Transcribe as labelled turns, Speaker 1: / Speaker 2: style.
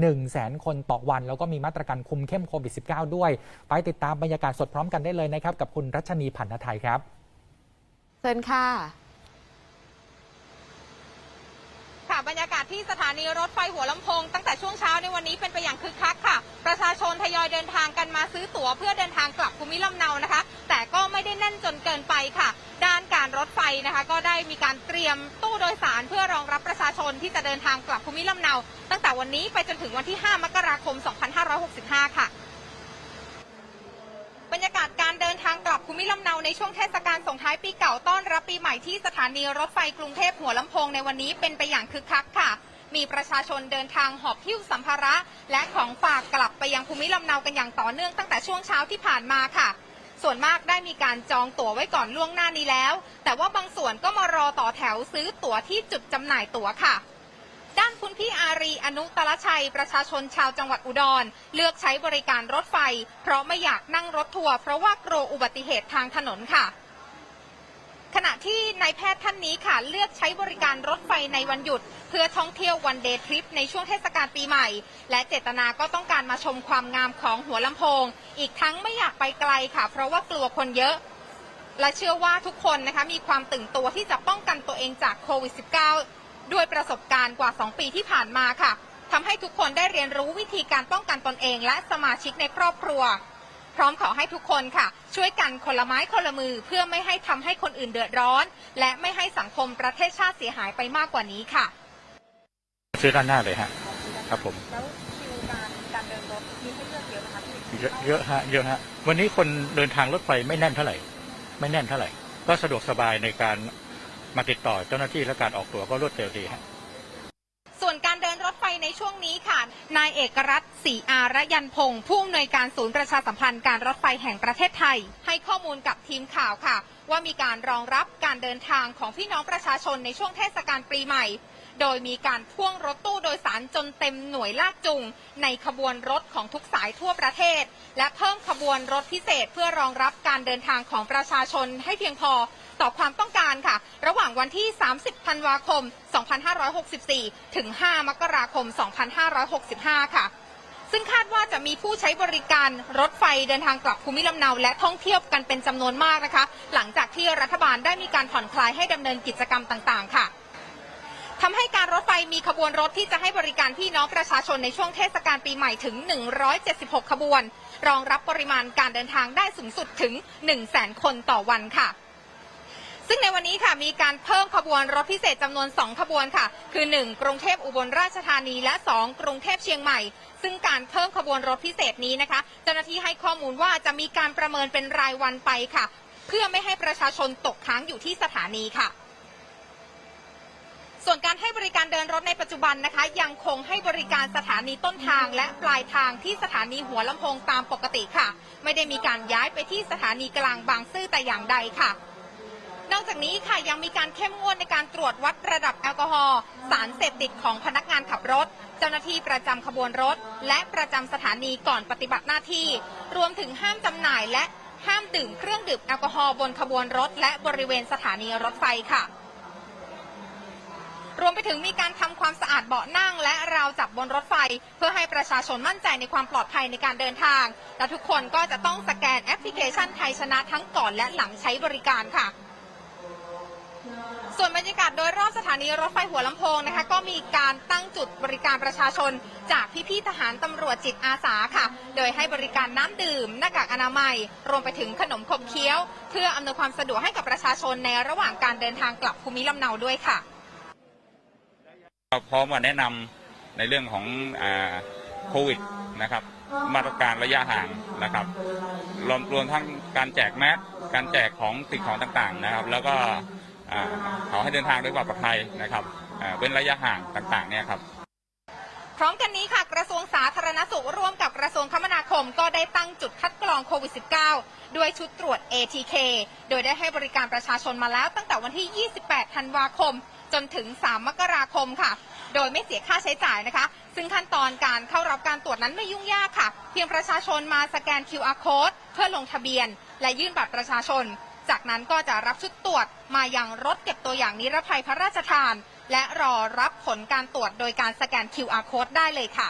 Speaker 1: 1 0 0 0 0แสนคนต่อวัน แล้วก็มีมาตรการคุมเข้มโควิด -19 ด้วย ไปติดตามบรรยากาศสดพร้อมกันได้เลยนะครับ กับคุณรัชนีพันธไทยครับ
Speaker 2: เชิญค่ะ
Speaker 3: ค่ะบรรยากาศที่สถานีรถไฟหัวลำโพงตั้งแต่ช่วงเช้าในวันนี้เป็นไปอย่างคึกคักค่ะ ประชาชนทยอยเดินทางกันมาซื้อตั๋วเพื่อเดินทางกลับภูมิลำเนานะคะ แต่ก็ไม่ได้แน่นจนเกินไปค่ะ ด้านการรถไฟนะคะ ก็ได้มีการเตรียมตู้โดยสารเพื่อรองรับประชาชนที่จะเดินทางกลับภูมิลำเนา ตั้งแต่วันนี้ไปจนถึงวันที่ 5 มกราคม 2565 ค่ะ บรรยากาศการเดินทางกลับภู มิลำเนาในช่วงเทศกาลส่งท้ายปีเก่าต้อนรับปีใหม่ที่สถานีรถไฟกรุงเทพหัวลำโพงในวันนี้เป็นไปอย่างคึกคักค่ะ มีประชาชนเดินทางหอบหิ้วสัมภาระ และของฝากกลับไปยังภูมิลำเนากันอย่างต่อเนื่องตั้งแต่ช่วงเช้าที่ผ่านมาค่ะ ส่วนมากได้มีการจองตั๋วไว้ก่อนล่วงหน้านี้แล้ว แต่ว่าบางส่วนก็มารอต่อแถวซื้อตั๋วที่จุดจำหน่ายตั๋วค่ะ ด้านคุณพี่อารีอนุตลชัยประชาชนชาวจังหวัดอุดร เลือกใช้บริการรถไฟ เพราะไม่อยากนั่งรถทัวร์เพราะว่ากลัวอุบัติเหตุทางถนนค่ะ ขณะที่นายแพทย์ท่านนี้ค่ะ เลือกใช้บริการรถไฟในวันหยุด เพื่อท่องเที่ยววันเดย์ทริปในช่วงเทศกาลปีใหม่ และเจตนาก็ต้องการมาชมความงามของหัวลำโพง อีกทั้งไม่อยากไปไกลค่ะ เพราะว่ากลัวคนเยอะและเชื่อว่าทุกคนนะคะมีความตื่นตัวที่จะป้องกันตัวเองจากโควิด -19 ด้วยประสบการณ์กว่า 2 ปีที่ผ่านมาค่ะทำให้ทุกคนได้เรียนรู้วิธีการป้องกันตนเอง และสมาชิกในครอบครัว พร้อมขอให้ทุกคนค่ะ ช่วยกันคนละไม้คนละมือเพื่อไม่ให้ทำให้คนอื่นเดือดร้อน และไม่ให้สังคมประเทศชาติเสียหายไปมากกว่านี้ค่ะ
Speaker 4: ซื้อด้านหน้าเลยฮะ ครับผม
Speaker 3: แล้วคิวการการเดินรถมีให้เลือกเยอะนะคะพี่
Speaker 4: เยอะเยอะฮะเยอะฮะวันนี้คนเดินทางรถไฟไม่แน่นเท่าไหร่ ไม่แน่นเท่าไหร่ ก็สะดวกสบายในการ มาติดต่อเจ้าหน้าที่และการออกตัวก็รวดเร็วดีฮะ
Speaker 3: ส่วนการเดินรถไฟในช่วงนี้ค่ะ นายเอกรัตน์ศรีอารยันพงศ์ผู้อำนวยการศูนย์ประชาสัมพันธ์การรถไฟแห่งประเทศไทย ให้ข้อมูลกับทีมข่าวค่ะ ว่ามีการรองรับการเดินทางของพี่น้องประชาชนในช่วงเทศกาลปีใหม่ โดยมีการพ่วงรถตู้โดยสารจนเต็มหน่วยลากจูงในขบวนรถของทุกสายทั่วประเทศ และเพิ่มขบวนรถพิเศษเพื่อรองรับการเดินทางของประชาชนให้เพียงพอต่อความต้องการค่ะ ระหว่างวันที่ 30 ธันวาคม 2564 ถึง 5 มกราคม 2565 ค่ะ ซึ่งคาดว่าจะมีผู้ใช้บริการรถไฟเดินทางกลับภูมิลำเนาและท่องเที่ยวกันเป็นจำนวนมากนะคะ หลังจากที่รัฐบาลได้มีการผ่อนคลายให้ดำเนินกิจกรรมต่างๆ ค่ะ ทำให้การรถไฟมีขบวนรถที่จะให้บริการพี่น้องประชาชนในช่วงเทศกาลปีใหม่ถึง 176 ขบวน รองรับปริมาณการเดินทางได้สูงสุดถึง 100,000คนต่อวันค่ะ ซึ่งในวันนี้ค่ะมีการเพิ่มขบวนรถพิเศษจำนวน 2 ขบวนค่ะ คือ 1 กรุงเทพอุบลราชธานีและ 2 กรุงเทพเชียงใหม่ ซึ่งการเพิ่มขบวนรถพิเศษนี้นะคะ เจ้าหน้าที่ให้ข้อมูลว่าจะมีการประเมินเป็นรายวันไปค่ะ เพื่อไม่ให้ประชาชนตกค้างอยู่ที่สถานีค่ะ ส่วนการให้บริการเดินรถในปัจจุบันนะคะ ยังคงให้บริการสถานีต้นทางและปลายทางที่สถานีหัวลำโพงตามปกติค่ะ ไม่ได้มีการย้ายไปที่สถานีกลางบางซื่อแต่อย่างใดค่ะ นอกจากนี้ค่ะยังมีการเข้มงวดในการตรวจวัดระดับแอลกอฮอล์สารเสพติดของพนักงานขับรถ เจ้าหน้าที่ประจำขบวนรถ และประจำสถานีก่อนปฏิบัติหน้าที่ รวมถึงห้ามจำหน่ายและห้ามดื่มเครื่องดื่มแอลกอฮอล์บนขบวนรถ และบริเวณสถานีรถไฟค่ะ รวมไปถึงมีการทำความสะอาดเบาะนั่ง และราวจับบนรถไฟ เพื่อให้ประชาชนมั่นใจในความปลอดภัยในการเดินทาง และทุกคนก็จะต้องสแกนแอปพลิเคชันไทยชนะทั้งก่อนและหลังใช้บริการค่ะ ส่วนบรรยากาศโดยรอบสถานีรถไฟหัวลำโพงนะคะ ก็มีการตั้งจุดบริการประชาชน จากพี่ๆทหารตำรวจจิตอาสาค่ะ โดยให้บริการน้ำดื่ม หน้ากากอนามัย รวมไปถึงขนมขบเคี้ยว เพื่ออำนวยความสะดวกให้กับประชาชนในระหว่างการเดินทางกลับภูมิลำเนาด้วยค่ะ
Speaker 5: เราพร้อมมาแนะนำในเรื่องของโควิดนะครับ มาตรการระยะห่างนะครับ รวมรวมทั้งการแจกแมสการแจกของสิ่งของต่างๆนะครับ แล้วก็ขอให้เดินทางด้วยความปลอดภัยนะครับเว้นระยะห่างต่างๆเนี่ยครับ
Speaker 3: พร้อมกันนี้ค่ะกระทรวงสาธารณสุขร่วมกับกระทรวงคมนาคมก็ได้ตั้งจุดคัดกรองโควิด -19 ด้วยชุดตรวจ ATK โดยได้ให้บริการประชาชนมาแล้วตั้งแต่วันที่ 28 ธันวาคม จนถึง 3 มกราคมค่ะ โดยไม่เสียค่าใช้จ่ายนะคะ ซึ่งขั้นตอนการเข้ารับการตรวจนั้นไม่ยุ่งยากค่ะ เพียงประชาชนมาสแกน QR code เพื่อลงทะเบียน และยื่นบัตรประชาชน จากนั้นก็จะรับชุดตรวจมายังรถเก็บตัวอย่างนิรภัยพระราชทาน และรอรับผลการตรวจโดยการสแกน QR code ได้เลยค่ะ